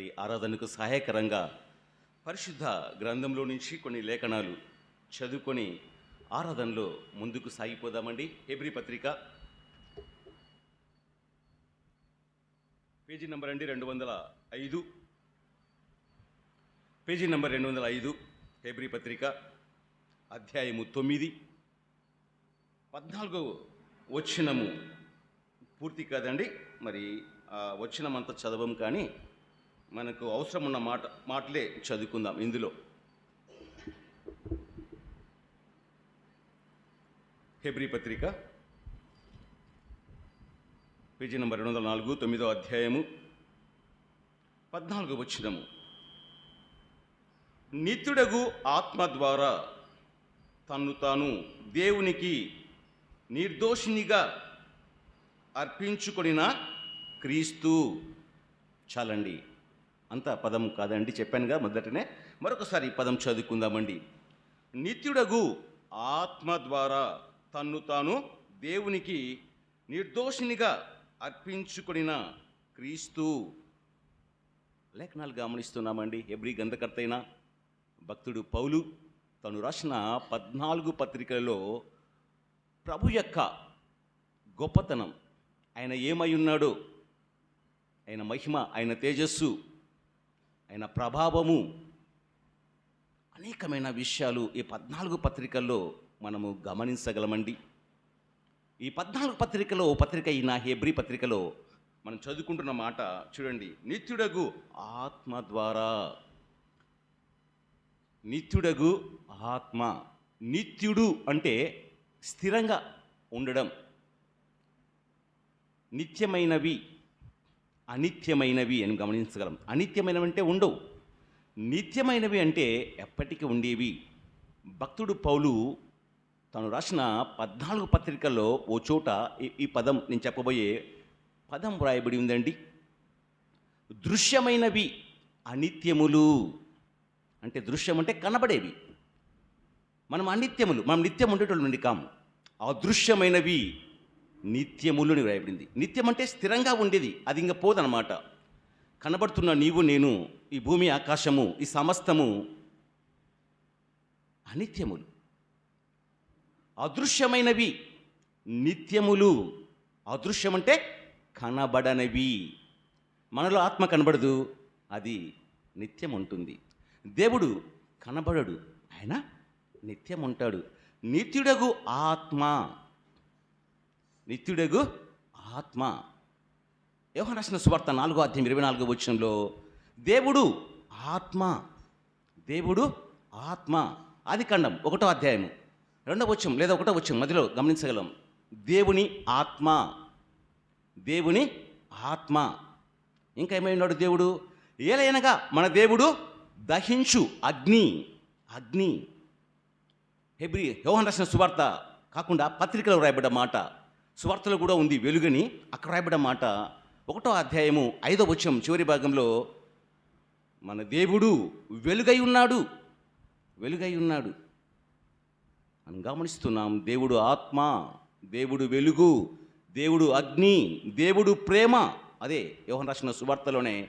ఆరాధనకు సహాయకరంగా పరిశుద్ధ గ్రంథంలో నుంచి కొన్ని లేఖనాలు చదువుకొని ఆరాధనలో ముందుకు సాగిపోదామండి. హెబ్రి పత్రిక పేజీ నెంబర్ అండి రెండు వందల ఐదు. పేజీ నెంబర్ రెండు వందల ఐదు హెబ్రి పత్రిక అధ్యాయము తొమ్మిది. పద్నాలుగో వచ్చినము పూర్తి కాదండి. మరి ఆ వచ్చినమంతా చదవం కానీ మనకు అవసరం ఉన్న మాట మాటలే చదువుకుందాం ఇందులో. హెబ్రి పత్రిక పేజీ నెంబర్ రెండు వందల నాలుగు తొమ్మిదో అధ్యాయము పద్నాలుగు వచ్చినము నిత్యుడగు ఆత్మ ద్వారా తన్ను తాను దేవునికి నిర్దోషినిగా అర్పించుకొనిన క్రీస్తు. చాలండి. అంత పదం కాదండి చెప్పానుగా మొదటనే. మరొకసారి ఈ పదం చదువుకుందామండి. నిత్యుడగు ఆత్మ ద్వారా తన్ను తాను దేవునికి నిర్దోషినిగా అర్పించుకొనిన క్రీస్తు. లేఖనాలు గమనిస్తున్నామండి ఎబ్రి గంధకర్తైన భక్తుడు పౌలు తను రాసిన పద్నాలుగు పత్రికలలో ప్రభు యొక్క గొప్పతనం ఆయన ఏమై ఉన్నాడో ఆయన మహిమ ఆయన తేజస్సు ఆయన ప్రభావము. అనేకమైన విషయాలు ఈ పద్నాలుగు పత్రికల్లో మనము గమనించగలమండి. ఈ పద్నాలుగు పత్రికలో ఓ పత్రిక అయిన హెబ్రి పత్రికలో మనం చదువుకుంటున్న మాట చూడండి. నిత్యుడగు ఆత్మ ద్వారా. నిత్యుడగు ఆత్మ. నిత్యుడు అంటే స్థిరంగా ఉండడం. నిత్యమైనవి. అనిత్యమైనవి అని గమనించగలం. అనిత్యమైనవి అంటే ఉండవు. నిత్యమైనవి అంటే ఎప్పటికీ ఉండేవి. భక్తుడు పౌలు తను రాసిన పద్నాలుగు పత్రికల్లో ఓ చోట ఈ- ఈ పదం నేను చెప్పబోయే పదం వ్రాయబడి ఉందండి. దృశ్యమైనవి అనిత్యములు. అంటే దృశ్యం అంటే కనబడేవి. మనం అనిత్యములు మనం నిత్యం ఉండేటోళ్ళు నుండి కాము అదృశ్యమైనవి నిత్యములు అని వ్రాయబడింది. నిత్యం అంటే స్థిరంగా ఉండేది. అది ఇంక పోదనమాట కనబడుతున్న నీవు నేను ఈ భూమి ఆకాశము ఈ సమస్తము అనిత్యములు. అదృశ్యమైనవి నిత్యములు. అదృశ్యం అంటే కనబడనవి. మనలో ఆత్మ కనబడదు. అది నిత్యం ఉంటుంది దేవుడు కనబడడు. ఆయన నిత్యం ఉంటాడు నిత్యుడగు ఆత్మ. నిత్యుడగు ఆత్మ. యోహనసిన సువార్త నాలుగో అధ్యాయం ఇరవై నాలుగో వచ్చంలో దేవుడు ఆత్మ. దేవుడు ఆత్మ. ఆది ఖండం ఒకటో అధ్యాయము. రెండో వచ్చం లేదా ఒకటో వచ్చం మధ్యలో గమనించగలం. దేవుని ఆత్మ. దేవుని ఆత్మ. ఇంకా ఏమై ఉన్నాడు దేవుడు? ఏలైనగా మన దేవుడు దహించు అగ్ని. అగ్ని. హెబ్రి యోహన్ రాసిన సువార్త కాకుండా పత్రికలో రాయబడ్డ మాట. సువార్తలో కూడా ఉంది వెలుగని అక్కడ రాయబడ్డ మాట. ఒకటో అధ్యాయము ఐదో వచ్చం చివరి భాగంలో మన దేవుడు వెలుగై ఉన్నాడు. వెలుగై ఉన్నాడు. మనం గమనిస్తున్నాం దేవుడు ఆత్మ దేవుడు వెలుగు దేవుడు అగ్ని దేవుడు ప్రేమ. అదే యోహన్ రాసిన సువార్తలోనే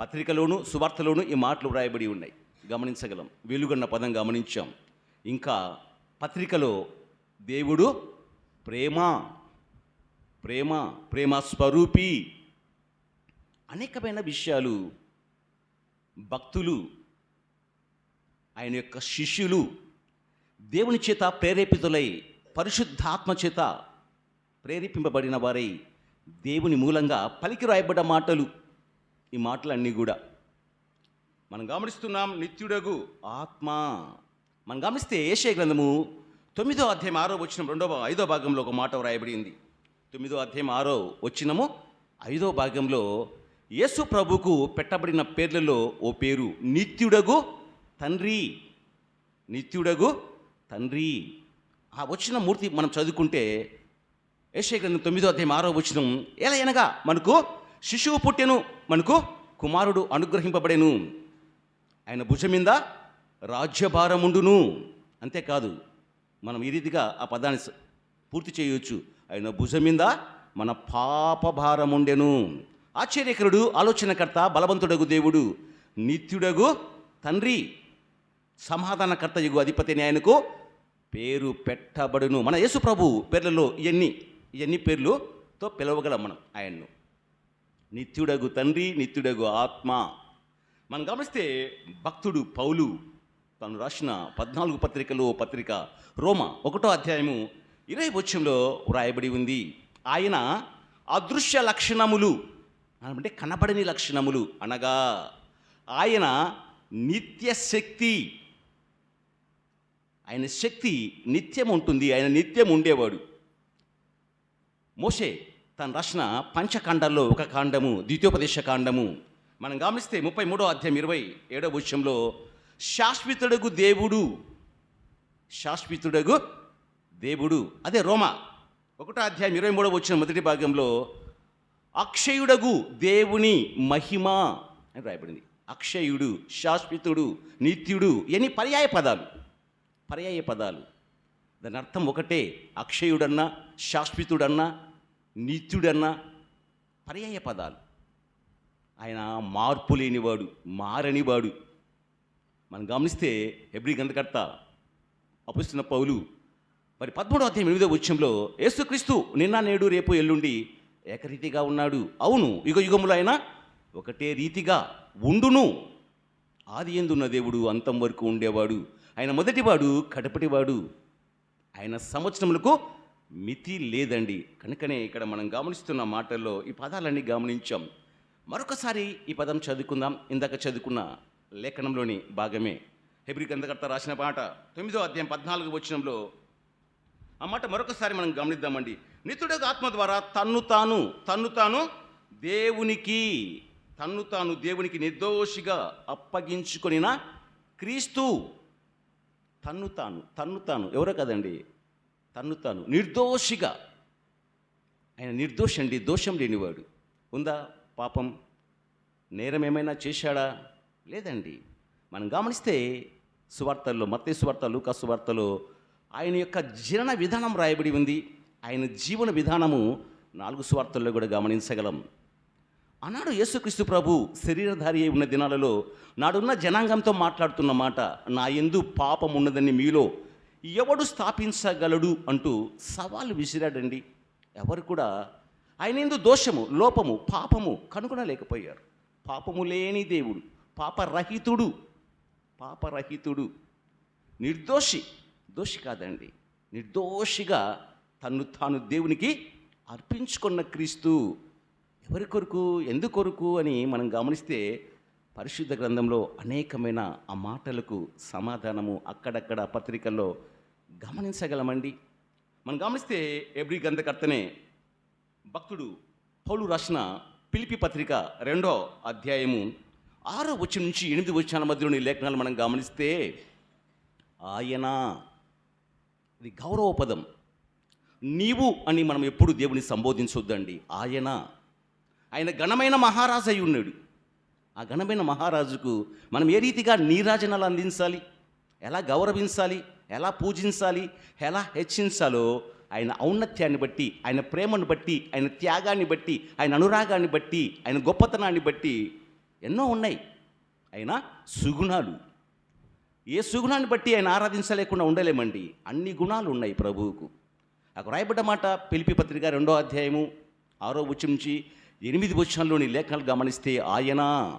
పత్రికలోను సువార్తలోను ఈ మాటలు వ్రాయబడి ఉన్నాయి. గమనించగలం. వెలుగన్న పదం గమనించాం. ఇంకా పత్రికలో దేవుడు ప్రేమ ప్రేమ ప్రేమ స్వరూపి అనేకమైన విషయాలు భక్తులు ఆయన యొక్క శిష్యులు దేవుని చేత ప్రేరేపితులై పరిశుద్ధాత్మ చేత ప్రేరేపింపబడిన వారై దేవుని మూలంగా పలికి రాయబడ్డ మాటలు ఈ మాటలన్నీ కూడా. మనం గమనిస్తున్నాం నిత్యుడగు ఆత్మ. మనం గమనిస్తే ఏషే గ్రంథము తొమ్మిదో అధ్యాయం ఆరో వచ్చిన రెండవ ఐదో భాగంలో ఒక మాట వ్రాయబడింది. తొమ్మిదో అధ్యాయం ఆరో వచ్చినము ఐదో భాగంలో యేసు ప్రభుకు పెట్టబడిన పేర్లలో ఓ పేరు నిత్యుడగు తండ్రి నిత్యుడగు తండ్రి. ఆ వచ్చిన మూర్తి మనం చదువుకుంటే ఏషయ గ్రంథం తొమ్మిదో అధ్యాయం ఆరో వచ్చిన ఎలా అనగా మనకు శిశువు పుట్టెను మనకు కుమారుడు అనుగ్రహింపబడెను. ఆయన భుజం మీద రాజ్యభారముండును. అంతేకాదు మనం ఈ రీతిగా ఆ పదాన్ని పూర్తి చేయవచ్చు ఆయన భుజం మీద మన పాపభారం ఉండెను. ఆశ్చర్యకరుడు ఆలోచనకర్త బలవంతుడగు దేవుడు నిత్యుడగు తండ్రి సమాధానకర్త యుగు అధిపతిని ఆయనకు పేరు పెట్టబడును. మన యేసు ప్రభు పేర్లలో ఇవన్నీ ఇవన్నీ పేర్లుతో పిలవగలం మనం ఆయన్ను. నిత్యుడగు తండ్రి నిత్యుడగు ఆత్మ. మనం గమనిస్తే భక్తుడు పౌలు తను రాసిన పద్నాలుగు పత్రికలు పత్రిక రోమ ఒకటో అధ్యాయము ఇరవై వచ్చంలో వ్రాయబడి ఉంది. ఆయన అదృశ్య లక్షణములు అంటే కనబడని లక్షణములు అనగా ఆయన నిత్య శక్తి ఆయన శక్తి నిత్యం ఉంటుంది ఆయన నిత్యం ఉండేవాడు. మోషే తను రాసిన పంచకాండాల్లో ఒక కాండము ద్వితీయోపదేశ కాండము. మనం గమనిస్తే ముప్పై మూడో అధ్యాయం ఇరవై ఏడవ విషయంలో శాశ్వతుడగు దేవుడు శాశ్వతుడగు దేవుడు అదే రోమా. ఒకటో అధ్యాయం ఇరవై మూడవ వచ్చిన మొదటి భాగంలో అక్షయుడగు దేవుని మహిమ అని రాయబడింది. అక్షయుడు శాశ్వతుడు నిత్యుడు ఇవన్నీ పర్యాయ పదాలు. పర్యాయ పదాలు. దాని అర్థం ఒకటే అక్షయుడన్నా శాశ్వతుడన్నా నిత్యుడన్నా పర్యాయ పదాలు. ఆయన మార్పు లేనివాడు మారనివాడు. మనం గమనిస్తే ఎబ్రి గంధకర్త అపుస్తున్న పౌలు మరి పదమూడో అధ్యాయం ఎనిమిదో వచ్చంలో యేసుక్రీస్తు నిన్న నేడు రేపు ఎల్లుండి ఏకరీతిగా ఉన్నాడు. అవును యుగ యుగములు ఆయన ఒకటే రీతిగా ఉండును. ఆది ఎందున్న దేవుడు అంతం వరకు ఉండేవాడు. ఆయన మొదటివాడు కడపటివాడు. ఆయన సంవత్సరములకు మితి లేదండి. కనుకనే ఇక్కడ మనం గమనిస్తున్న మాటల్లో ఈ పదాలన్నీ గమనించాం. మరొకసారి ఈ పదం చదువుకుందాం. ఇందాక చదువుకున్న లేఖనంలోని భాగమే. హెబ్రి గంధకర్త రాసిన పాట తొమ్మిదో అధ్యాయం పద్నాలుగు వచ్చినంలో ఆ మాట మరొకసారి మనం గమనిద్దామండి. నితుడకు ఆత్మ ద్వారా తన్ను తాను తన్ను తాను దేవునికి తన్ను తాను దేవునికి నిర్దోషిగా అప్పగించుకొనిన క్రీస్తు తన్ను తాను తన్ను తాను. ఎవరో కదండి. తన్ను తాను. నిర్దోషిగా. ఆయన నిర్దోషి అండి దోషం లేనివాడు. ఉందా? పాపం. నేరం ఏమైనా చేశాడా? లేదండి. మనం గమనిస్తే సువార్తల్లో మత్తే సువార్త లూకా సువార్తలో ఆయన యొక్క జీర్ణ విధానం రాయబడి ఉంది. ఆయన జీవన విధానము నాలుగు స్వార్థల్లో కూడా గమనించగలం. ఆనాడు యేసుక్రీస్తు ప్రభు శరీరధారి అయి ఉన్న దినాలలో నాడున్న జనాంగంతో మాట్లాడుతున్న మాట నా ఎందు పాపం ఉన్నదని మీలో ఎవడు స్థాపించగలడు అంటూ సవాలు విసిరాడండి. ఎవరు కూడా ఆయన ఎందు దోషము లోపము పాపము కనుగొనలేకపోయారు. పాపము లేని దేవుడు పాపరహితుడు పాపరహితుడు నిర్దోషి దోషి కాదండి. నిర్దోషిగా తను తాను దేవునికి అర్పించుకున్న క్రీస్తు ఎవరి కొరకు ఎందు కొరకు అని మనం గమనిస్తే పరిశుద్ధ గ్రంథంలో అనేకమైన ఆ మాటలకు సమాధానము అక్కడక్కడ పత్రికల్లో గమనించగలమండి. మనం గమనిస్తే ఎవ్రీ గ్రంథకర్తనే భక్తుడు పౌలు రాసిన పిలిపి పత్రిక రెండో అధ్యాయము ఆరో వచ్చి నుంచి ఎనిమిది వచ్చిన మధ్యలోని లేఖనాలు మనం గమనిస్తే ఆయన ఇది గౌరవపదం. నీవు అని మనం ఎప్పుడు దేవుని సంబోధించొద్దండి. ఆయన ఆయన ఘనమైన మహారాజు అయి ఉన్నాడు. ఆ ఘనమైన మహారాజుకు మనం ఏ రీతిగా నీరాజనాలు అందించాలి? ఎలా గౌరవించాలి? ఎలా పూజించాలి? ఎలా హెచ్చించాలో ఆయన ఔన్నత్యాన్ని బట్టి ఆయన ప్రేమను బట్టి ఆయన త్యాగాన్ని బట్టి ఆయన అనురాగాన్ని బట్టి ఆయన గొప్పతనాన్ని బట్టి ఎన్నో ఉన్నాయి. ఆయన సుగుణాలు. ఏ సుగుణాన్ని బట్టి ఆయన ఆరాధించలేకుండా ఉండలేమండి. అన్ని గుణాలు ఉన్నాయి ప్రభువుకు. అక్కడ రాయబడ్డ మాట పిలిపి పత్రిక రెండో అధ్యాయము ఆరో వచ్చి నుంచి ఎనిమిది వచనంలోని లేఖనాలు గమనిస్తే ఆయన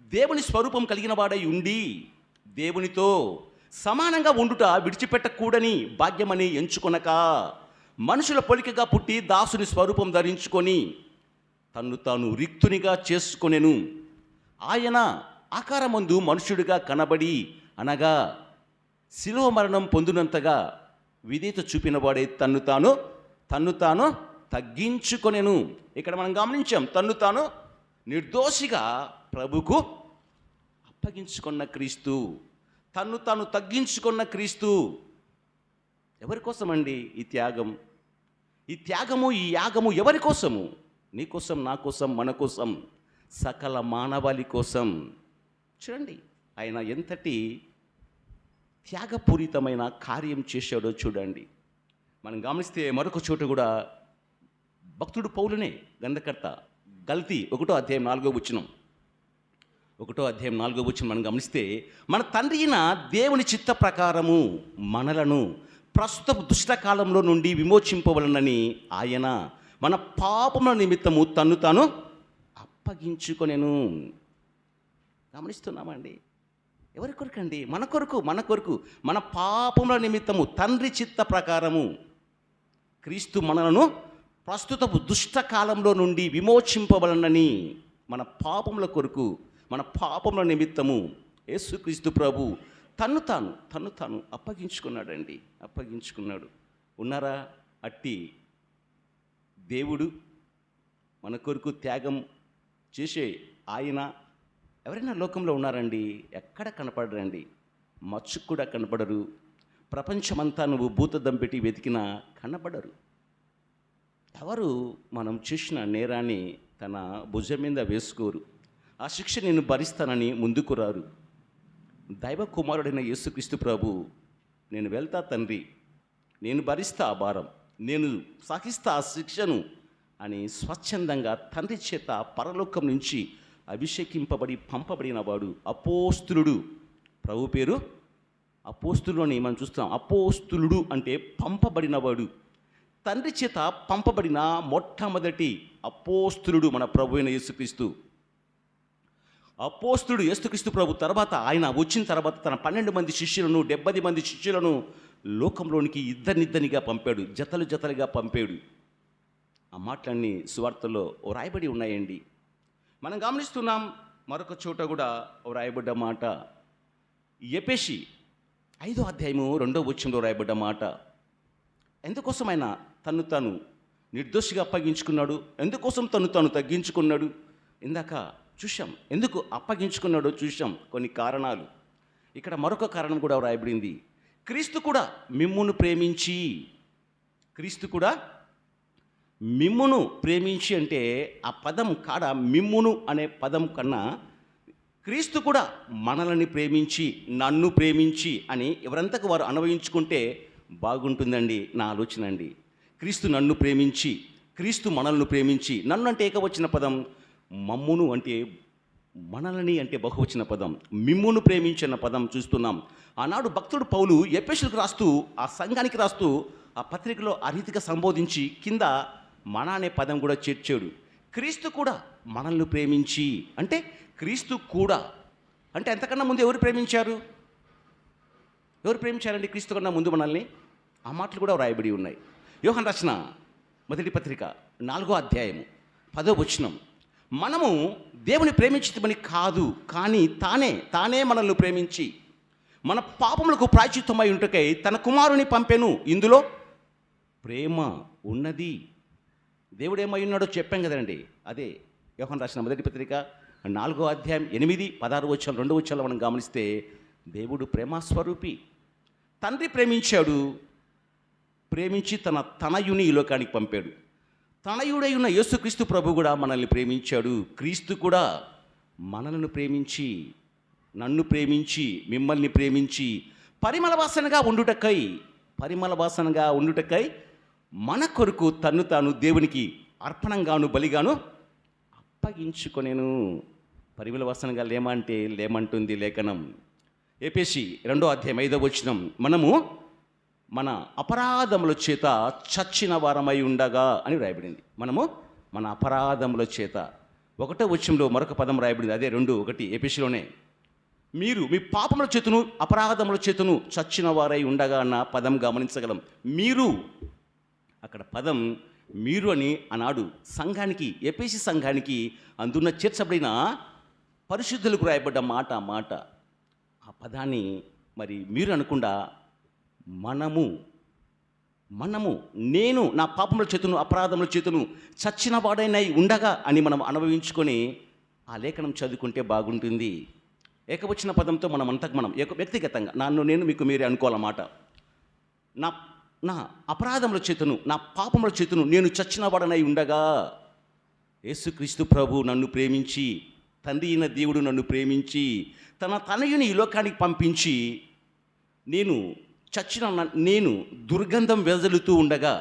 దేవుని స్వరూపం కలిగిన వాడై ఉండి దేవునితో సమానంగా ఉండుట విడిచిపెట్టకూడని భాగ్యమని ఎంచుకొనక మనుషుల పొలికగా పుట్టి దాసుని స్వరూపం ధరించుకొని తన్ను తాను రిక్తునిగా చేసుకొనెను. ఆయన ఆకారమందు మనుషుడిగా కనబడి అనగా శిలువ మరణం పొందినంతగా విధేత చూపినవాడే తన్ను తాను తన్ను తాను తగ్గించుకొనెను. ఇక్కడ మనం గమనించాం తన్ను తాను నిర్దోషిగా ప్రభుకు అప్పగించుకున్న క్రీస్తు తన్ను తాను తగ్గించుకున్న క్రీస్తు. ఎవరి కోసమండి ఈ త్యాగం? ఈ త్యాగము ఈ యాగము ఎవరి కోసము? నీ కోసం నా కోసం మన కోసం సకల మానవాళి కోసం. చూడండి ఆయన ఎంతటి త్యాగపూరితమైన కార్యం చేశాడో చూడండి. మనం గమనిస్తే మరొక చోట కూడా భక్తుడు పౌలునే గంధకర్త గల్తీ ఒకటో అధ్యాయం నాలుగో వచ్చినం ఒకటో అధ్యాయం నాలుగో వచ్చిన మనం గమనిస్తే మన తండ్రి అయిన దేవుని చిత్త ప్రకారము మనలను ప్రస్తుత దుష్టకాలంలో నుండి విమోచింపవలనని ఆయన మన పాపముల నిమిత్తము తన్ను తాను అప్పగించుకొనెను. గమనిస్తున్నామండి. ఎవరి కొరకండి? మన కొరకు మన కొరకు. మన పాపముల నిమిత్తము తండ్రి చిత్త ప్రకారము. క్రీస్తు మనలను ప్రస్తుతపు దుష్ట కాలంలో నుండి విమోచింపబలనని మన పాపముల కొరకు మన పాపముల నిమిత్తము యేసుక్రీస్తు ప్రభు తన్ను తాను తన్ను తాను అప్పగించుకున్నాడండి అప్పగించుకున్నాడు. ఉన్నారా? అట్టి దేవుడు మన కొరకు త్యాగం చేసే ఆయన ఎవరైనా లోకంలో ఉన్నారండి ఎక్కడ కనపడరండి మచ్చు కూడా కనపడరు. ప్రపంచమంతా నువ్వు భూతద్దం పెట్టి వెతికినా కనపడరు. ఎవరు మనం చేసిన నేరాన్ని తన భుజం మీద వేసుకోరు. ఆ శిక్ష నేను భరిస్తానని ముందుకు రారు. దైవ కుమారుడైన యేసుక్రీస్తు ప్రభు నేను వెళ్తా తండ్రి నేను భరిస్తా ఆ భారం నేను సహిస్తా ఆ శిక్షను అని స్వచ్ఛందంగా తండ్రి చేత పరలోకం నుంచి అభిషేకింపబడి పంపబడిన వాడు అపోస్తులుడు. ప్రభు పేరు అపోస్తులని మనం చూస్తాం అపోస్తులుడు అంటే పంపబడినవాడు. తండ్రి చేత పంపబడిన మొట్టమొదటి అపోస్తులుడు మన ప్రభు అయిన యేసుక్రీస్తు. అపోస్తుడు యేసుక్రీస్తు ప్రభు తర్వాత ఆయన వచ్చిన తర్వాత తన పన్నెండు మంది శిష్యులను డెబ్బది మంది శిష్యులను లోకంలోనికి ఇద్దరినిద్దరినిగా పంపాడు. జతలు జతలుగా పంపాడు. ఆ మాటలన్నీ సువార్తల్లో రాయబడి ఉన్నాయండి. మనం గమనిస్తున్నాం మరొక చోట కూడా రాయబడ్డ మాట. ఎపెషి ఐదో అధ్యాయము రెండో వచ్చంలో రాయబడ్డ మాట. ఎందుకోసం ఆయన తను తాను నిర్దోషిగా అప్పగించుకున్నాడు? ఎందుకోసం తను తాను తగ్గించుకున్నాడు? ఇందాక చూశాం. ఎందుకు అప్పగించుకున్నాడో చూశాం. కొన్ని కారణాలు. ఇక్కడ మరొక కారణం కూడా రాయబడింది. క్రీస్తు కూడా మిమ్మును ప్రేమించి క్రీస్తు కూడా మిమ్మును ప్రేమించి అంటే ఆ పదం కాడ మిమ్మును అనే పదం కన్నా క్రీస్తు కూడా మనలని ప్రేమించి నన్ను ప్రేమించి అని ఎవరంతకు వారు అనుభవించుకుంటే బాగుంటుందండి నా ఆలోచన అండి. క్రీస్తు నన్ను ప్రేమించి క్రీస్తు మనల్ని ప్రేమించి నన్ను అంటే ఏకవచ్చిన పదం మమ్మును అంటే మనలని అంటే బహువచన పదం మిమ్మును ప్రేమించిన పదం చూస్తున్నాం. ఆనాడు భక్తుడు పౌలు ఎపెషులకు రాస్తూ ఆ సంఘానికి రాస్తూ ఆ పత్రికలో అరీతిగా సంబోధించి కింద మన అనే పదం కూడా చేర్చాడు. క్రీస్తు కూడా మనల్ని ప్రేమించి అంటే క్రీస్తు కూడా అంటే ఎంతకన్నా ముందు ఎవరు ప్రేమించారు? ఎవరు ప్రేమించారండి క్రీస్తు కన్నా ముందు మనల్ని? ఆ మాటలు కూడా వ్రాయబడి ఉన్నాయి. యోహన్ రచన మొదటి పత్రిక నాలుగో అధ్యాయము పదో వచనం. మనము దేవుని ప్రేమించమని కాదు కానీ తానే తానే మనల్ని ప్రేమించి మన పాపములకు ప్రాయచిత్తమై ఉంటకై తన కుమారుని పంపెను. ఇందులో ప్రేమ ఉన్నది. దేవుడు ఏమై ఉన్నాడో చెప్పాం కదండి. అదే యోహన్ రాసిన మొదటి పత్రిక నాలుగో అధ్యాయం ఎనిమిది పదహారు వచ్చాలు రెండు వచ్చాలు మనం గమనిస్తే దేవుడు ప్రేమస్వరూపి. తండ్రి ప్రేమించాడు ప్రేమించి తన తనయుని ఈ లోకానికి పంపాడు. తనయుడై ఉన్న యేసుక్రీస్తు ప్రభు కూడా మనల్ని ప్రేమించాడు. క్రీస్తు కూడా మనలను ప్రేమించి నన్ను ప్రేమించి మిమ్మల్ని ప్రేమించి పరిమళ వాసనగా ఉండుటకై పరిమళ వాసనగా ఉండుటకై మన కొరకు తన్ను తాను దేవునికి అర్పణంగాను బలిగాను అప్పగించుకొనేను. పరిమిల వాసనగా లేమంటే లేమంటుంది లేఖనం. ఏపేసి రెండో అధ్యాయం ఐదో వచనం. మనము మన అపరాధముల చేత చచ్చిన వారమై ఉండగా అని రాయబడింది మనము మన అపరాధముల చేత. ఒకటో వచ్చంలో మరొక పదం రాయబడింది అదే రెండు ఒకటి ఏపీసీలోనే. మీరు మీ పాపముల చేతును అపరాధముల చేతును చచ్చిన వారై ఉండగా అన్న పదం గమనించగలం. మీరు అక్కడ పదం మీరు అని ఆనాడు సంఘానికి ఎపేసి సంఘానికి అందున్న చేర్చబడిన పరిశుద్ధులకు రాయబడ్డ మాట మాట. ఆ పదాన్ని మరి మీరు అనకుండా మనము మనము నేను నా పాపముల చేతును అపరాధముల చేతును చచ్చిన వాడైనై ఉండగా అని మనం అనుభవించుకొని ఆ లేఖనం చదువుకుంటే బాగుంటుంది. ఏకవచన పదంతో మనం అంతకు మనం వ్యక్తిగతంగా నన్ను నేను మీకు మీరే అనుకోవాలన్నమాట. నా నా అపరాధముల చేతును నా పాపముల చేతును నేను చచ్చిన వాడనై ఉండగా యేసుక్రీస్తు ప్రభు నన్ను ప్రేమించి తండ్రి అయిన దేవుడు నన్ను ప్రేమించి తన తనయుని ఈ లోకానికి పంపించి నేను చచ్చిన నేను దుర్గంధం వెదజల్లుతూ ఉండగా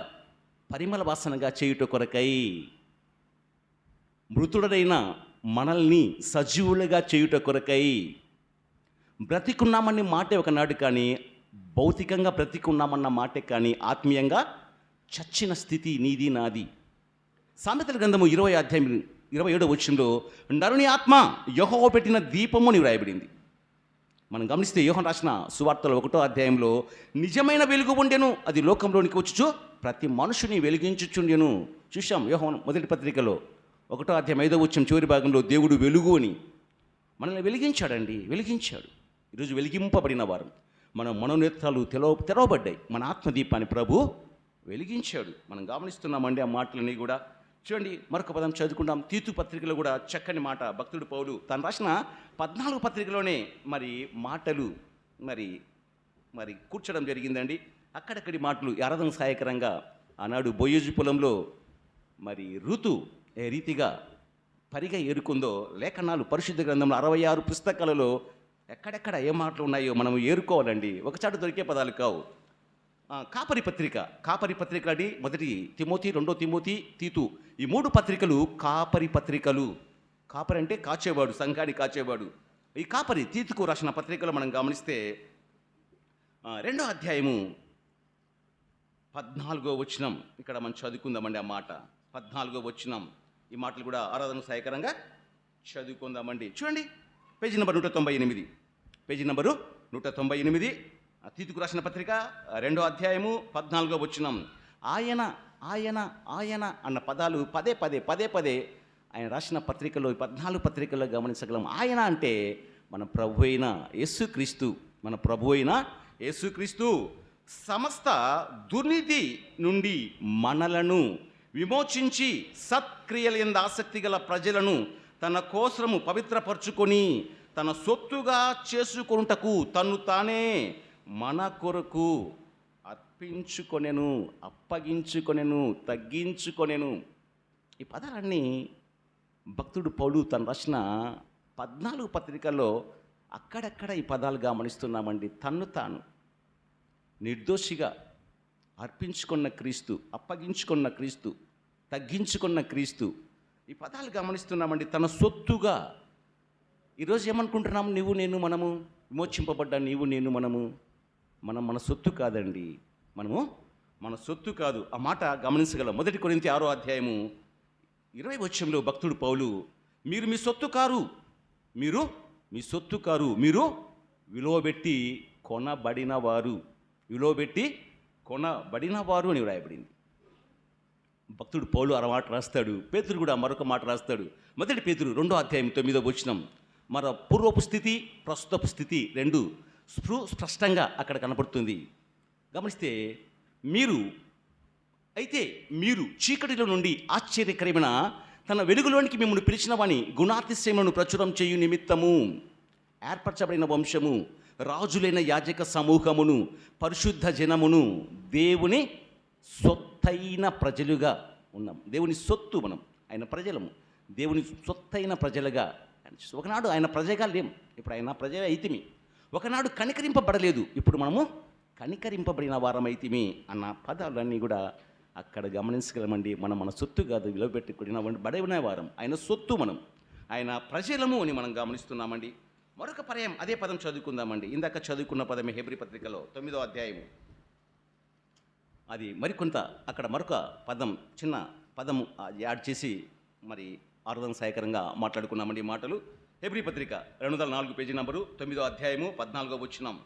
పరిమళ వాసనగా చేయుట కొరకై మృతుడైన మనల్ని సజీవులుగా చేయుట కొరకై బ్రతికున్నామని మాట ఒకనాడు కానీ భౌతికంగా బ్రతికున్నామన్న మాటే కానీ ఆత్మీయంగా చచ్చిన స్థితి నీది నాది. సామెతల గ్రంథము ఇరవై అధ్యాయం ఇరవై ఏడో వచ్చంలో నరుని ఆత్మ యహో పెట్టిన దీపము అని వ్రాయబడింది. మనం గమనిస్తే యోహన్ రాసిన సువార్తలు ఒకటో అధ్యాయంలో నిజమైన వెలుగు ఉండెను అది లోకంలోనికి వచ్చుచు ప్రతి మనుషుని వెలిగించుచుండెను. చూసాం యోహన్ మొదటి పత్రికలో. ఒకటో అధ్యాయం ఐదో వచ్చం చివరి భాగంలో దేవుడు వెలుగు అని. మనల్ని వెలిగించాడండి వెలిగించాడు. ఈరోజు వెలిగింపబడిన వారు. మన మనోనేత్రాలు తెలవ తెరవబడ్డాయి. మన ఆత్మదీపాన్ని ప్రభు వెలిగించాడు. మనం గమనిస్తున్నామండి ఆ మాటలని కూడా. చూడండి మరొక పదం చదువుకుంటాం తీతు పత్రికలో కూడా చక్కని మాట భక్తుడు పౌలు తను రాసిన పద్నాలుగు పత్రికలోనే మరి మాటలు మరి మరి కూర్చడం జరిగిందండి. అక్కడక్కడి మాటలు ఆరాధన సహాయకరంగా ఆనాడు బొయ్యజు పొలంలో మరి ఋతు ఏ రీతిగా పరిగా ఏరుకుందో లేఖనాలు పరిశుద్ధ గ్రంథంలో అరవై ఆరు పుస్తకాలలో ఎక్కడెక్కడ ఏ మాటలు ఉన్నాయో మనం ఏరుకోవాలండి. ఒకచాటు దొరికే పదాలు కావు. కాపరి పత్రిక కాపరి పత్రిక అండి మొదటి తిమోతి రెండో తిమోతి తీతు. ఈ మూడు పత్రికలు కాపరి పత్రికలు. కాపరి అంటే కాచేవాడు సంఘాన్ని కాచేవాడు. ఈ కాపరి తీతుకు రాసిన పత్రికలు మనం గమనిస్తే రెండో అధ్యాయము పద్నాలుగో వచనం. ఇక్కడ మనం చదువుకుందామండి ఆ మాట. పద్నాలుగో వచనం. ఈ మాటలు కూడా ఆరాధన సహాయకరంగా చదువుకుందామండి. చూడండి పేజీ నెంబర్ నూట తొంభై ఎనిమిది. పేజీ నెంబరు నూట తొంభై ఎనిమిది. అతీతుకు రాసిన పత్రిక రెండో అధ్యాయము పద్నాలుగో వచ్చినం ఆయన ఆయన ఆయన అన్న పదాలు పదే పదే పదే పదే ఆయన రాసిన పత్రికలో పద్నాలుగు పత్రికల్లో గమనించగలం. ఆయన అంటే మన ప్రభు అయిన యేసుక్రీస్తు. మన ప్రభు అయిన యేసుక్రీస్తు. సమస్త దుర్నీతి నుండి మనలను విమోచించి సత్క్రియలంద ఆసక్తి గల ప్రజలను తన కోసము పవిత్రపరుచుకొని తన సొత్తుగా చేసుకొనుటకు తను తానే మన కొరకు అర్పించుకొనెను అప్పగించుకొనెను తగ్గించుకొనెను. ఈ పదాలన్నీ భక్తుడు పౌలు తను రాసిన పద్నాలుగు పత్రికల్లో అక్కడక్కడ ఈ పదాలు గమనిస్తున్నామండి. తన్ను తాను నిర్దోషిగా అర్పించుకున్న క్రీస్తు అప్పగించుకున్న క్రీస్తు తగ్గించుకున్న క్రీస్తు. ఈ పదాలు గమనిస్తున్నామండి. తన సొత్తుగా ఈరోజు ఏమనుకుంటున్నాం? నీవు నేను మనము విమోచింపబడ్డ నీవు నేను మనము మనం మన సొత్తు కాదండి. మనము మన సొత్తు కాదు. ఆ మాట గమనించగలం మొదటి కొరింతి ఆరో అధ్యాయము ఇరవై వచ్చంలో భక్తుడు పౌలు మీరు మీ సొత్తు కారు మీరు మీ సొత్తు కారు మీరు విలువబెట్టి కొనబడిన వారు విలువబెట్టి కొనబడిన వారు అని వ్రాయబడింది. భక్తుడు పౌలు అర మాట రాస్తాడు. పేతురు కూడా మరొక మాట రాస్తాడు. మొదటి పేతురు రెండో అధ్యాయం తొమ్మిదో వచ్చినం మన పూర్వపు స్థితి ప్రస్తుతపు స్థితి రెండు స్పృ స్పష్టంగా అక్కడ కనపడుతుంది. గమనిస్తే మీరు అయితే మీరు చీకటిలో నుండి ఆశ్చర్యకరమైన తన వెలుగులోనికి మిమ్మల్ని పిలిచిన వాని గుణాతిశయములను ప్రచురం చేయు నిమిత్తము. ఏర్పరచబడిన వంశము రాజులైన యాజక సమూహమును పరిశుద్ధ జనమును దేవుని సొత్తైన ప్రజలుగా ఉన్నాం. దేవుని సొత్తు మనం ఆయన ప్రజలము. దేవుని సొత్తైన ప్రజలుగా ఒకనాడు ఆయన ప్రజగా లేం ఇప్పుడు ఆయన ప్రజ అయితిమి. ఒకనాడు కనికరింపబడలేదు. ఇప్పుడు మనము కనికరింపబడిన వారం అయితేమి అన్న పదాలన్నీ కూడా అక్కడ గమనించగలమండి. మనం మన సొత్తు కాదు విలువబెట్టి కొడిన బడైన వారం. ఆయన సొత్తు మనం. ఆయన ప్రజలము అని మనం గమనిస్తున్నామండి. మరొక పర్యాయం అదే పదం చదువుకుందామండి. ఇందాక చదువుకున్న పదమే హెబ్రి పత్రికలో తొమ్మిదో అధ్యాయము. అది మరికొంత అక్కడ మరొక పదం చిన్న పదం యాడ్ చేసి మరి ఆరుదం సహాయకరంగా మాట్లాడుకున్నామండి మాటలు. హెబ్రి పత్రిక రెండు వందల నాలుగు పేజీ నంబరు తొమ్మిదో అధ్యాయము పద్నాలుగో వచ్చినాం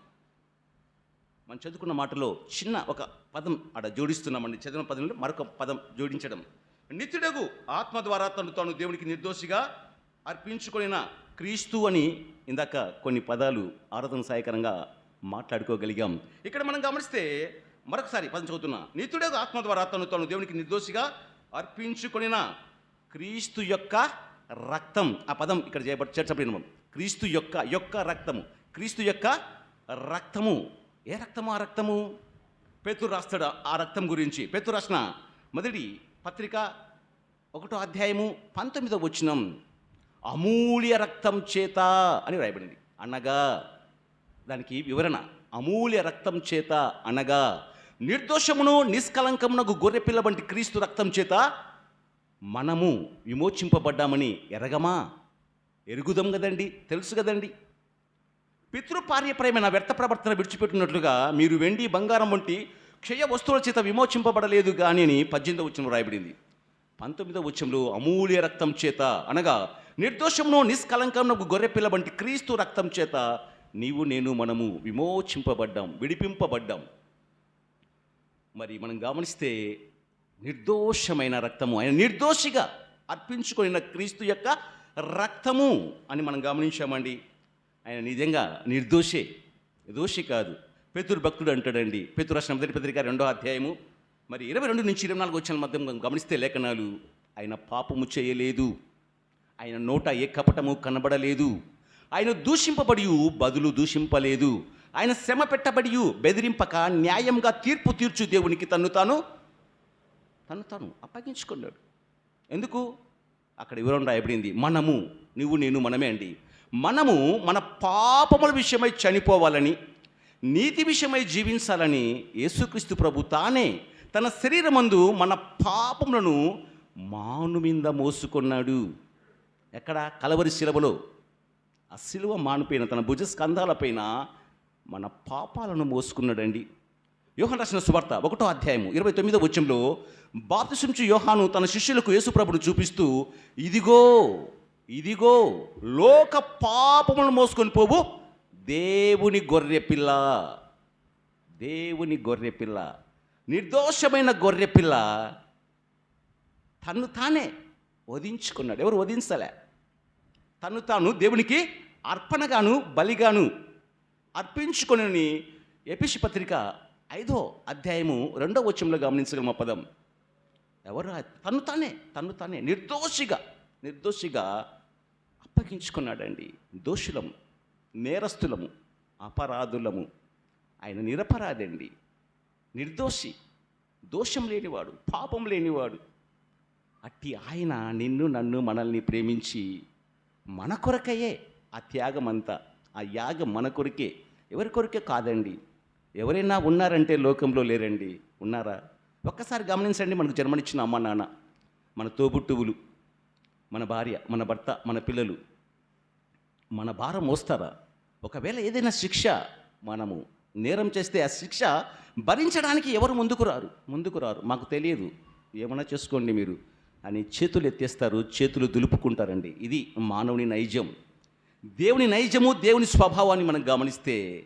మనం చదువుకున్న మాటలో చిన్న ఒక పదం అక్కడ జోడిస్తున్నామండి. చదివిన పదంలో మరొక పదం జోడించడం. నిత్యుడగు ఆత్మ ద్వారా తను తాను దేవునికి నిర్దోషిగా అర్పించుకొనిన క్రీస్తు అని ఇందాక కొన్ని పదాలు ఆరాధన సహాయకరంగా మాట్లాడుకోగలిగాం. ఇక్కడ మనం గమనిస్తే మరొకసారి పదం చదువుతున్నా. నిత్యుడగు ఆత్మ ద్వారా తను తాను దేవునికి నిర్దోషిగా అర్పించుకొనిన క్రీస్తు యొక్క రక్తం. ఆ పదం ఇక్కడ చేయబడి చేర్చబడిన క్రీస్తు యొక్క యొక్క రక్తము. క్రీస్తు యొక్క రక్తము. ఏ రక్తము? ఆ రక్తము? పేతురు రాస్తాడు ఆ రక్తం గురించి. పేతురు రాసిన మొదటి పత్రిక ఒకటో అధ్యాయము పంతొమ్మిదో వచ్చినం అమూల్య రక్తం చేత అని రాయబడింది అనగా దానికి వివరణ. అమూల్య రక్తం చేత అనగా నిర్దోషమును నిష్కలంకమునకు గొర్రెపిల్ల వంటి క్రీస్తు రక్తం చేత మనము విమోచింపబడ్డామని ఎరగమా? ఎరుగుదాం కదండి తెలుసు కదండి. పితృపార్యప్రయమైన వ్యర్థ ప్రవర్తన విడిచిపెట్టినట్లుగా మీరు వెండి బంగారం వంటి క్షయ వస్తువుల చేత విమోచింపబడలేదు కానీ అని పద్దెనిమిదో వచ్చంలో రాయబడింది. పంతొమ్మిదో వచ్చంలో అమూల్య రక్తం చేత అనగా నిర్దోషమును నిష్కలంకమునకు గొర్రెపిల్ల వంటి క్రీస్తు రక్తం చేత నీవు నేను మనము విమోచింపబడ్డాం విడిపింపబడ్డాం. మరి మనం గమనిస్తే నిర్దోషమైన రక్తము. ఆయన నిర్దోషిగా అర్పించుకున్న క్రీస్తు యొక్క రక్తము అని మనం గమనించామండి. ఆయన నిజంగా నిర్దోషే దోషి కాదు. పేతురు భక్తుడు అంటాడండి పేతురు రాసిన మొదటి పత్రిక రెండో అధ్యాయము మరి ఇరవై రెండు నుంచి ఇరవై నాలుగు వచ్చిన మధ్య మనం గమనిస్తే లేఖనాలు ఆయన పాపము చేయలేదు ఆయన నోట ఏ కపటము కనబడలేదు ఆయన దూషింపబడి బదులు దూషింపలేదు ఆయన శ్రమ పెట్టబడి బెదిరింపక న్యాయంగా తీర్పు తీర్చు దేవునికి తన్ను తాను తను తను అప్పగించుకున్నాడు. ఎందుకు? అక్కడ వివరం రాయబడింది. మనము నువ్వు నేను మనమే అండి. మనము మన పాపముల విషయమై చనిపోవాలని నీతి విషయమై జీవించాలని యేసుక్రీస్తు ప్రభు తానే తన శరీరమందు మన పాపములను మాను మీద మోసుకున్నాడు. ఎక్కడ? కలవరి శిలవలో. ఆ శిలువ మానుపైన తన భుజ స్కంధాలపైన మన పాపాలను మోసుకున్నాడండి. యోహాన్ రాసిన సువార్త ఒకటో అధ్యాయము ఇరవై తొమ్మిదో వచ్చంలో బాప్తిసించు యోహాను తన శిష్యులకు యేసుప్రభును చూపిస్తూ ఇదిగో ఇదిగో లోక పాపములను మోసుకొని పోవు. దేవుని గొర్రె పిల్ల దేవుని గొర్రె పిల్ల నిర్దోషమైన గొర్రె పిల్ల తను తానే వధించుకున్నాడు. ఎవరు వధించలే? తను తాను దేవునికి అర్పణగాను బలిగాను అర్పించుకొని ఎపిసి పత్రిక ఐదో అధ్యాయము రెండో వచ్చంలో గమనించగలం ఆ పదం? ఎవరు తను తానే తను తానే నిర్దోషిగా నిర్దోషిగా అప్పగించుకున్నాడండి. దోషులము నేరస్తులము అపరాధులము. ఆయన నిరపరాధండి. నిర్దోషి దోషం లేనివాడు పాపం లేనివాడు. అట్టి ఆయన నిన్ను నన్ను మనల్ని ప్రేమించి మన కొరకయే ఆ త్యాగం అంతా ఆ యాగం మన కొరికే. ఎవరి కొరకే కాదండి. ఎవరైనా ఉన్నారంటే లోకంలో లేరండి. ఉన్నారా? ఒక్కసారి గమనించండి మనకు జన్మనిచ్చిన అమ్మ నాన్న మన తోబుట్టువులు మన భార్య మన భర్త మన పిల్లలు. మన భారం మోస్తారా? ఒకవేళ ఏదైనా శిక్ష మనము నేరం చేస్తే ఆ శిక్ష భరించడానికి ఎవరు ముందుకు రారు? ముందుకు రారు. మాకు తెలియదు. ఏమైనా చేసుకోండి మీరు. అని చేతులు ఎత్తేస్తారు చేతులు దులుపుకుంటారండి. ఇది మానవుని నైజం. దేవుని నైజము దేవుని స్వభావాన్ని మనం గమనిస్తే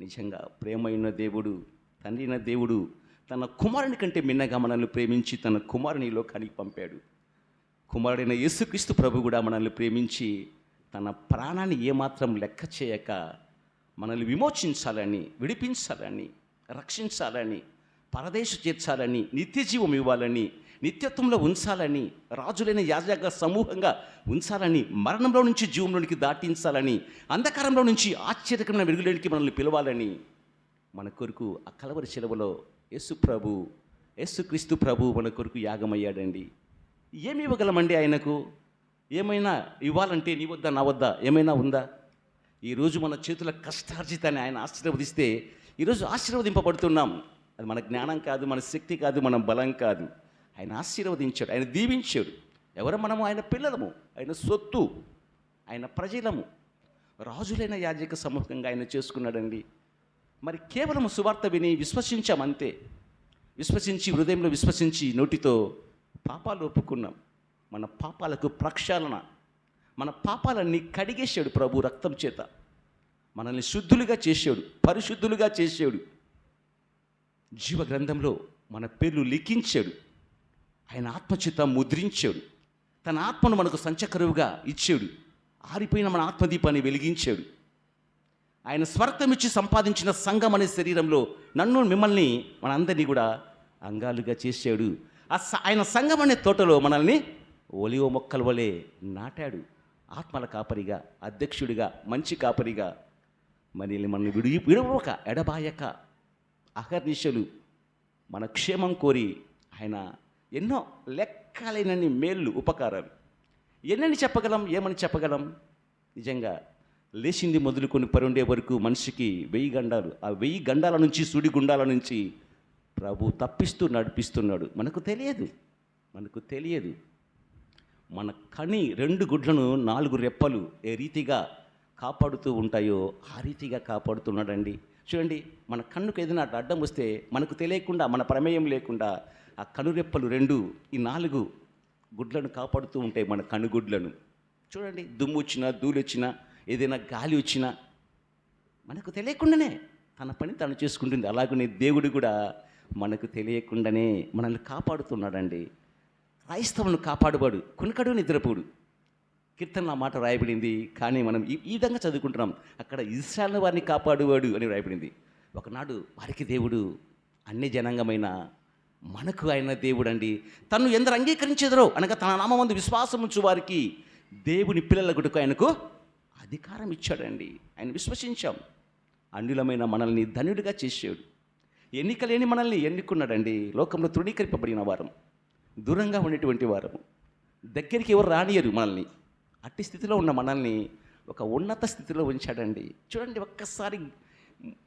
నిజంగా ప్రేమైన దేవుడు తండ్రిన దేవుడు తన కుమారుని కంటే మిన్నగా మనల్ని ప్రేమించి తన కుమారుని లోకానికి పంపాడు. కుమారుడైన యేసుక్రీస్తు ప్రభు కూడా మనల్ని ప్రేమించి తన ప్రాణాన్ని ఏమాత్రం లెక్క చేయక మనల్ని విమోచించాలని విడిపించాలని రక్షించాలని పరదేశ చేర్చాలని నిత్య జీవం ఇవ్వాలని నిత్యత్వంలో ఉంచాలని రాజులైన యాజక సమూహంగా ఉంచాలని మరణంలో నుంచి జీవంలోనికి దాటించాలని అంధకారంలో నుంచి ఆశ్చర్యకరమైన వెలుగులోనికి మనల్ని పిలవాలని మన కొరకు ఆ కలవరి సెలవులో యేసు ప్రభు యేసుక్రీస్తు ప్రభు మన కొరకు యాగమయ్యాడండి. ఏమి ఇవ్వగలమండి ఆయనకు? ఏమైనా ఇవ్వాలంటే నీ వద్ద నా వద్ద ఏమైనా ఉందా? ఈరోజు మన చేతుల కష్టార్జితాన్ని ఆయన ఆశీర్వదిస్తే ఈరోజు ఆశీర్వదింపబడుతున్నాం. అది మన జ్ఞానం కాదు మన శక్తి కాదు మన బలం కాదు. ఆయన ఆశీర్వదించాడు ఆయన దీవించాడు. ఎవరు మనము? ఆయన పిల్లలము ఆయన సొత్తు ఆయన ప్రజలము. రాజులైన యాజక సమూహంగా ఆయన చేసుకున్నాడండి. మరి కేవలం సువార్త విని విశ్వసించామంతే విశ్వసించి హృదయంలో విశ్వసించి నోటితో పాపాలు ఒప్పుకున్నాం. మన పాపాలకు ప్రక్షాళన మన పాపాలన్నీ కడిగేశాడు ప్రభు రక్తం చేత. మనల్ని శుద్ధులుగా చేసాడు పరిశుద్ధులుగా చేసాడు జీవ గ్రంథంలో మన పేర్లు లిఖించాడు. ఆయన ఆత్మచేత ముద్రించాడు. తన ఆత్మను మనకు సంచకరువుగా ఇచ్చాడు. ఆరిపోయిన మన ఆత్మదీపాన్ని వెలిగించాడు. ఆయన స్వార్థమిచ్చి సంపాదించిన సంఘం అనే శరీరంలో నన్ను మిమ్మల్ని మనందరినీ కూడా అంగాలుగా చేశాడు. ఆ స- ఆయన సంఘం అనే తోటలో మనల్ని ఒలివ మొక్కల వలె నాటాడు. ఆత్మల కాపరిగా అధ్యక్షుడిగా మంచి కాపరిగా మరి మనల్ని విడి విడవక ఎడబాయక అహర్నిశలు మన క్షేమం కోరి ఆయన ఎన్నో లెక్కలేనన్ని మేళ్ళు ఉపకారాలు. ఎన్నని చెప్పగలం ఏమని చెప్పగలం? నిజంగా లేచింది మొదలుకొని పరుండే వరకు మనిషికి వెయ్యి గండాలు ఆ వెయ్యి గండాల నుంచి సుడి గుండాల నుంచి ప్రభు తప్పిస్తూ నడిపిస్తున్నాడు. మనకు తెలియదు. మనకు తెలియదు. మన కని రెండు గుడ్లను నాలుగు రెప్పలు ఏ రీతిగా కాపాడుతూ ఉంటాయో ఆ రీతిగా కాపాడుతున్నాడండి. చూడండి మన కన్నుకు ఏదైనా అట్లా అడ్డం వస్తే మనకు తెలియకుండా మన ప్రమేయం లేకుండా ఆ కనురెప్పలు రెండు ఈ నాలుగు గుడ్లను కాపాడుతూ ఉంటాయి మన కనుగుడ్లను. చూడండి దుమ్ము వచ్చినా ధూళి వచ్చినా ఏదైనా గాలి వచ్చినా మనకు తెలియకుండానే తన పని తను చేసుకుంటుంది. అలాగనే దేవుడు కూడా మనకు తెలియకుండానే మనల్ని కాపాడుతున్నాడండి. క్రైస్తవులను కాపాడువాడు కునకడు నిద్రపోడు. కీర్తన ఆ మాట రాయబడింది కానీ మనం ఈ ఈ విధంగా చదువుకుంటున్నాం. అక్కడ ఇస్రాయల్ వారిని కాపాడువాడు అని రాయబడింది. ఒకనాడు వారికి దేవుడు అన్ని జనాంగమైన మనకు ఆయన దేవుడు అండి తను ఎందరు అంగీకరించేదరో అనగా తన నామందు విశ్వాసం ఉంచు వారికి దేవుని పిల్లల గుడుకు ఆయనకు అధికారం ఇచ్చాడండి. ఆయన విశ్వసించాం. అన్యులమైన మనల్ని ధనుడిగా చేసాడు ఎన్నికలేని మనల్ని ఎన్నుకున్నాడండి. లోకంలో తృణీకరింపబడిన వారం. దూరంగా ఉండేటువంటి వారము దగ్గరికి ఎవరు రానియరు మనల్ని. అట్టి స్థితిలో ఉన్న మనల్ని ఒక ఉన్నత స్థితిలో ఉంచాడండి. చూడండి ఒక్కసారి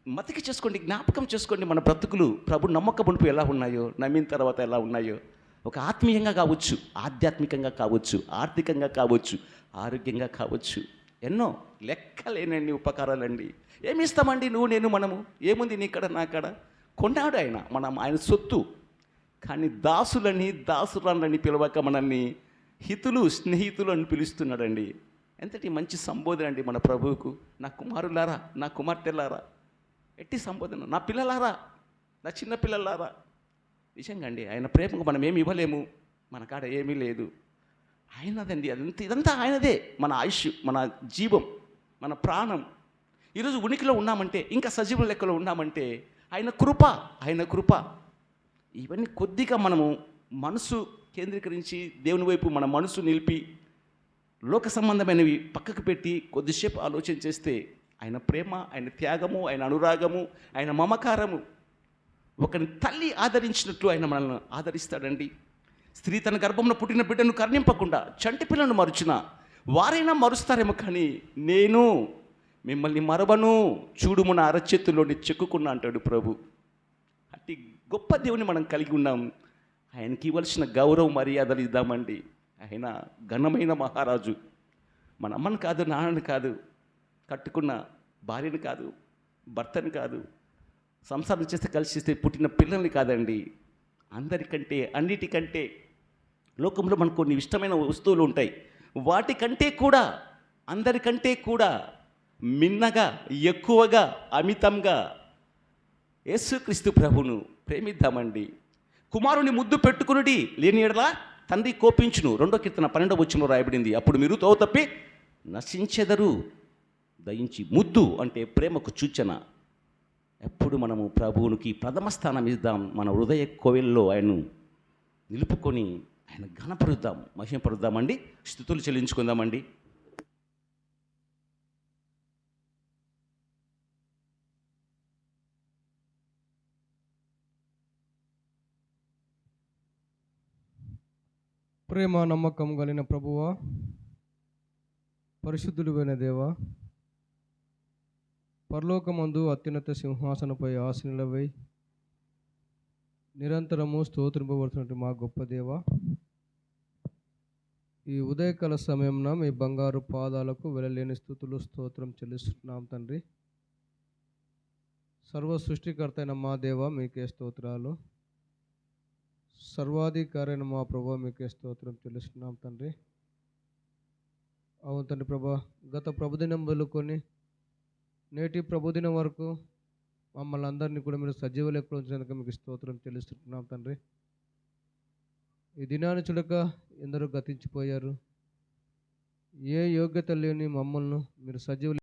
మతికి చేసుకోండి జ్ఞాపకం చేసుకోండి మన బ్రతుకులు. ప్రభు నమ్మక మునుపు ఎలా ఉన్నాయో నమ్మిన తర్వాత ఎలా ఉన్నాయో ఒక ఆత్మీయంగా కావచ్చు ఆధ్యాత్మికంగా కావచ్చు ఆర్థికంగా కావచ్చు ఆరోగ్యంగా కావచ్చు. ఎన్నో లెక్కలేనండి ఉపకారాలండి. ఏమి ఇస్తామండి నువ్వు నేను మనము? ఏముంది నీకడ నాకడ కొన్నాడు ఆయన మనం ఆయన సొత్తు. కానీ దాసులని దాసురాలని పిలవక మనల్ని హితులు స్నేహితులు అని పిలుస్తున్నాడండి. ఎంతటి మంచి సంబోధన అండి మన ప్రభువుకు. నా కుమారులారా నా కుమార్తెలారా ఎట్టి సంబోధన. నా పిల్లలారా నా చిన్న పిల్లలారా. నిజంగా అండి ఆయన ప్రేమకు మనం ఏమి ఇవ్వలేము. మన కాడ ఏమీ లేదు. ఆయనదండి అదంతా ఇదంతా ఆయనదే. మన ఆయుష్ మన జీవం మన ప్రాణం. ఈరోజు ఉనికిలో ఉన్నామంటే ఇంకా సజీవుల లెక్కలో ఉన్నామంటే ఆయన కృప ఆయన కృప. ఇవన్నీ కొద్దిగా మనము మనసు కేంద్రీకరించి దేవుని వైపు మన మనసు నిలిపి లోక సంబంధమైనవి పక్కకు పెట్టి కొద్దిసేపు ఆలోచన చేస్తే ఆయన ప్రేమ ఆయన త్యాగము ఆయన అనురాగము ఆయన మమకారము. ఒకని తల్లి ఆదరించినట్లు ఆయన మనల్ని ఆదరిస్తాడండి. స్త్రీ తన గర్భంలో పుట్టిన బిడ్డను కర్ణింపకుండా చంటి పిల్లను మరుచిన? వారైనా మరుస్తారేమో కానీ నేను మిమ్మల్ని మరవను. చూడుము నా అరచేతుల్లోని చెక్కుకున్నా అంటాడు ప్రభు. అట్టి గొప్ప దేవుని మనం కలిగి ఉన్నాం. ఆయనకి ఇవ్వాల్సిన గౌరవ మర్యాదలు ఇద్దామండి. ఆయన ఘనమైన మహారాజు. మన అమ్మని కాదు నాన్నని కాదు. కట్టుకున్న భార్యని కాదు భర్తని కాదు సంసారం చేస్తే కలిసి చేస్తే పుట్టిన పిల్లల్ని కాదండి. అందరికంటే అన్నిటికంటే లోకంలో మనకు కొన్ని ఇష్టమైన వస్తువులు ఉంటాయి. వాటికంటే కూడా అందరికంటే కూడా మిన్నగా ఎక్కువగా అమితంగా యేసుక్రీస్తు ప్రభును ప్రేమిద్దామండి. కుమారుని ముద్దు పెట్టుకునుడి లేని ఎడలా తండ్రి కోపించును. రెండో కీర్తన పన్నెండవ వచ్చిన రాయబడింది. అప్పుడు మీరు తో తప్పి నశించెదరు. దయించి ముద్దు అంటే ప్రేమకు సూచన. ఎప్పుడు మనము ప్రభువునికి ప్రథమ స్థానం ఇద్దాం మన హృదయ కోవెల్లో ఆయన్ను నిలుపుకొని ఆయన ఘనపరుద్దాం మహిమపరుద్దామండి స్థుతులు చెల్లించుకుందామండి. ప్రేమ నమ్మకం కలిగిన ప్రభువా పరిశుద్ధులు దేవా పరలోకమందు అత్యున్నత సింహాసనపై ఆసనలవై నిరంతరము స్తోత్రింపబడుతున్నట్టు మా గొప్ప దేవ ఈ ఉదయకాల సమయంన మీ బంగారు పాదాలకు వెళ్ళలేని స్థుతులు స్తోత్రం చెల్లిస్తున్నాం తండ్రి. సర్వ సృష్టికర్త అయిన మా దేవ మీకే స్తోత్రాలు. సర్వాధికారైన మా ప్రభా మీకే స్తోత్రం చెల్లిస్తున్నాం తండ్రి. అవును తండ్రి ప్రభా గత ప్రభుదినం మొదలుకొని నేటి ప్రభుదినం వరకు మమ్మల్ని అందరినీ కూడా మీరు సజీవ లెక్కలు ఉంచినందుకు మీకు స్తోత్రం చెల్లిస్తున్నాం తండ్రి. ఈ దినాన్ని చూడక ఎందరో గతించిపోయారు. ఏ యోగ్యత లేని మమ్మల్ని మీరు సజీవ